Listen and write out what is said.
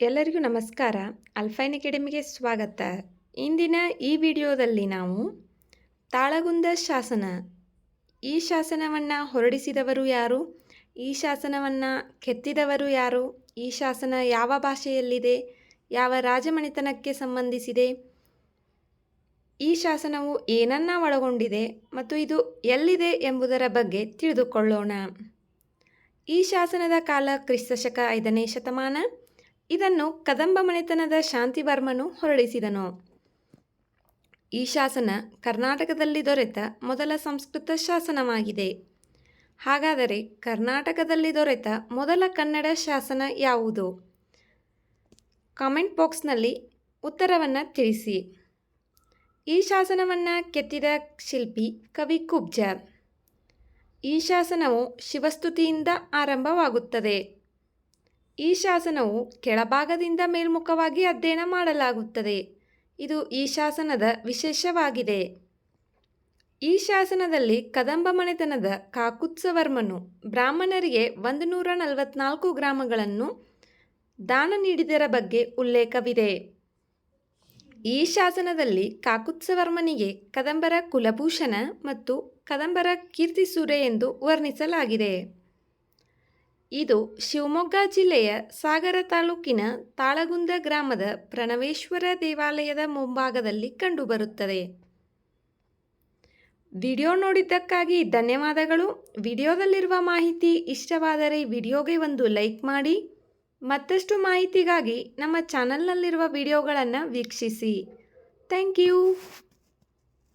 ಎಲ್ಲರಿಗೂ ನಮಸ್ಕಾರ. ಅಲ್ಫೈನ್ ಅಕಾಡೆಮಿಗೆ ಸ್ವಾಗತ. ಇಂದಿನ ಈ ವಿಡಿಯೋದಲ್ಲಿ ನಾವು ತಾಳಗುಂದ ಶಾಸನ. ಈ ಶಾಸನವನ್ನು ಹೊರಡಿಸಿದವರು ಯಾರು? ಈ ಶಾಸನವನ್ನು ಕೆತ್ತಿದವರು ಯಾರು? ಈ ಶಾಸನ ಯಾವ ಭಾಷೆಯಲ್ಲಿದೆ? ಯಾವ ರಾಜಮನೆತನಕ್ಕೆ ಸಂಬಂಧಿಸಿದೆ? ಈ ಶಾಸನವು ಏನನ್ನ ಒಳಗೊಂಡಿದೆ ಮತ್ತು ಇದು ಎಲ್ಲಿದೆ ಎಂಬುದರ ಬಗ್ಗೆ ತಿಳಿದುಕೊಳ್ಳೋಣ. ಈ ಶಾಸನದ ಕಾಲ ಕ್ರಿಸ್ತಶಕ ಐದನೇ ಶತಮಾನ. ಇದನ್ನು ಕದಂಬ ಮನೆತನದ ಶಾಂತಿವರ್ಮನು ಹೊರಡಿಸಿದನು ಈ ಶಾಸನ ಕರ್ನಾಟಕದಲ್ಲಿ ದೊರೆತ ಮೊದಲ ಸಂಸ್ಕೃತ ಶಾಸನವಾಗಿದೆ. ಹಾಗಾದರೆ ಕರ್ನಾಟಕದಲ್ಲಿ ದೊರೆತ ಮೊದಲ ಕನ್ನಡ ಶಾಸನ ಯಾವುದು? ಕಾಮೆಂಟ್ ಬಾಕ್ಸ್ನಲ್ಲಿ ಉತ್ತರವನ್ನು ತಿಳಿಸಿ. ಈ ಶಾಸನವನ್ನು ಕೆತ್ತಿದ ಶಿಲ್ಪಿ ಕವಿ ಕುಬ್ಜ. ಈ ಶಾಸನವು ಶಿವಸ್ತುತಿಯಿಂದ ಆರಂಭವಾಗುತ್ತದೆ. ಈ ಶಾಸನವು ಕೆಳಭಾಗದಿಂದ ಮೇಲ್ಮುಖವಾಗಿ ಅಧ್ಯಯನ ಮಾಡಲಾಗುತ್ತದೆ. ಇದು ಈ ಶಾಸನದ ವಿಶೇಷವಾಗಿದೆ. ಈ ಶಾಸನದಲ್ಲಿ ಕದಂಬ ಮನೆತನದ ಕಾಕುತ್ಸವರ್ಮನು ಬ್ರಾಹ್ಮಣರಿಗೆ ಒಂದು ನೂರ ನಲವತ್ನಾಲ್ಕು ಗ್ರಾಮಗಳನ್ನು ದಾನ ನೀಡಿದರ ಬಗ್ಗೆ ಉಲ್ಲೇಖವಿದೆ. ಈ ಶಾಸನದಲ್ಲಿ ಕಾಕುತ್ಸವರ್ಮನಿಗೆ ಕದಂಬರ ಕುಲಭೂಷಣ ಮತ್ತು ಕದಂಬರ ಕೀರ್ತಿಸೂರೆ ಎಂದು ವರ್ಣಿಸಲಾಗಿದೆ. ಇದು ಶಿವಮೊಗ್ಗ ಜಿಲ್ಲೆಯ ಸಾಗರ ತಾಲೂಕಿನ ತಾಳಗುಂದ ಗ್ರಾಮದ ಪ್ರಣವೇಶ್ವರ ದೇವಾಲಯದ ಮುಂಭಾಗದಲ್ಲಿ ಕಂಡುಬರುತ್ತದೆ. ವಿಡಿಯೋ ನೋಡಿದ್ದಕ್ಕಾಗಿ ಧನ್ಯವಾದಗಳು. ವಿಡಿಯೋದಲ್ಲಿರುವ ಮಾಹಿತಿ ಇಷ್ಟವಾದರೆ ವಿಡಿಯೋಗೆ ಒಂದು ಲೈಕ್ ಮಾಡಿ, ಮತ್ತಷ್ಟು ಮಾಹಿತಿಗಾಗಿ ನಮ್ಮ ಚಾನಲ್ನಲ್ಲಿರುವ ವಿಡಿಯೋಗಳನ್ನು ವೀಕ್ಷಿಸಿ. Thank you.